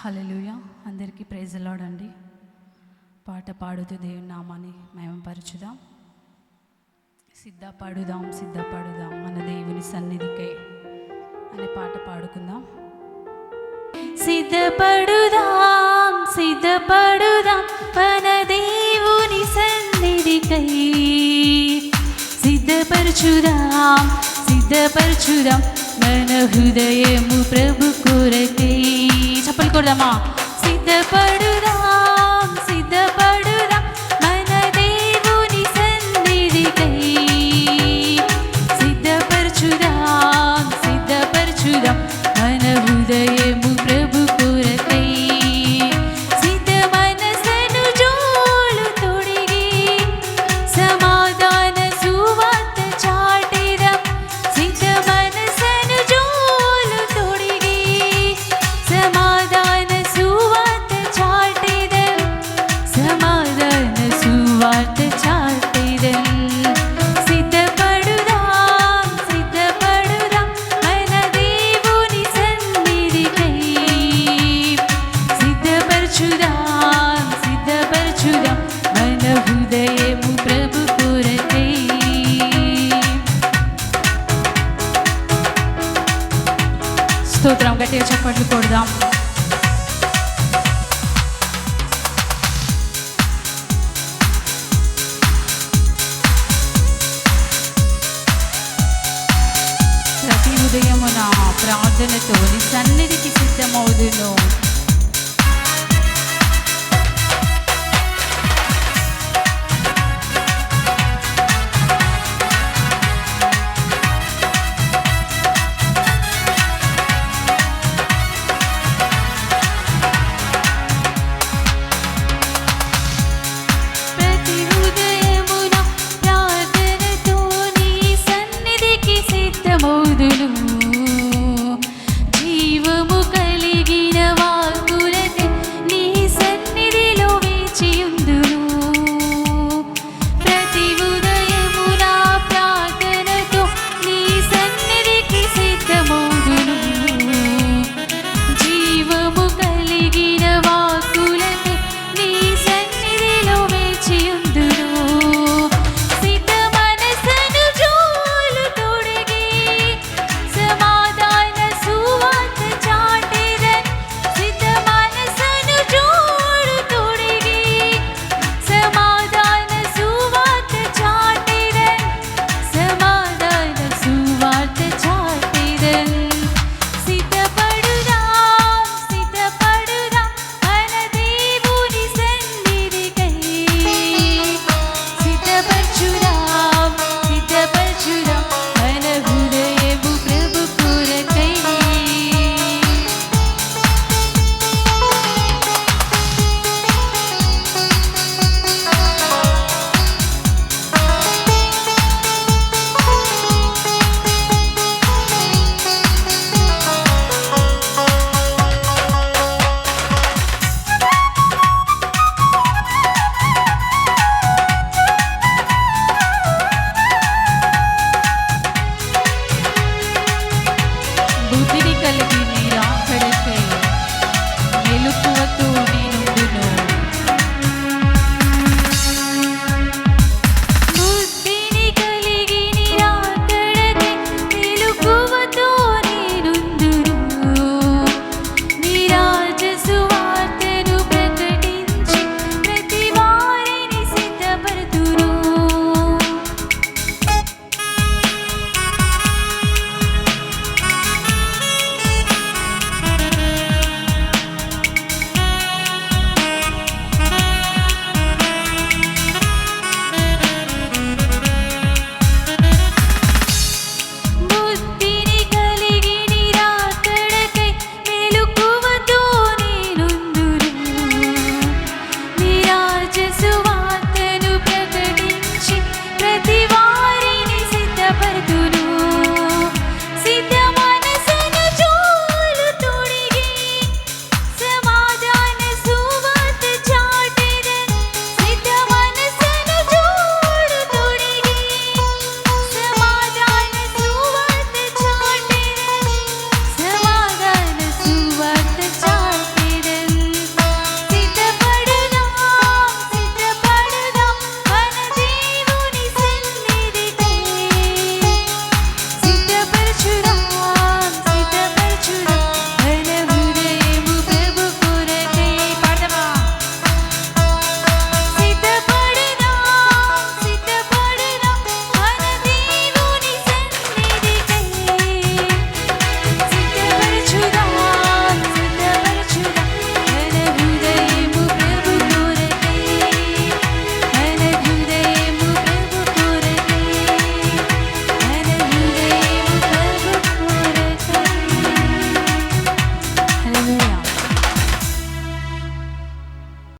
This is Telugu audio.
హల్లెలూయా. అందరికీ ప్రైజలాడండి పాట పాడుతూ దేవుని నామాన్ని మహిమపరచుదాం. సిద్ధపడుదాం సిద్ధపడుదాం మన దేవుని సన్నిధికై అనే పాట పాడుకుందాం. సిద్ధపడుదాం సిద్ధపడుదాం మన దేవుని సన్నిధికై. సిద్ధపరచుదాం సిద్ధపరచుదాం మన హృదయము ప్రభు కొరకై. చప్పలు కొడదామా సిద్ధపడుదాం స్తోత్రం గట్టిగా చప్పట్లు కొడదాం. ప్రతి ఉదయమున ప్రార్థనతో నీ సన్నిధికి సిద్ధమవుదును.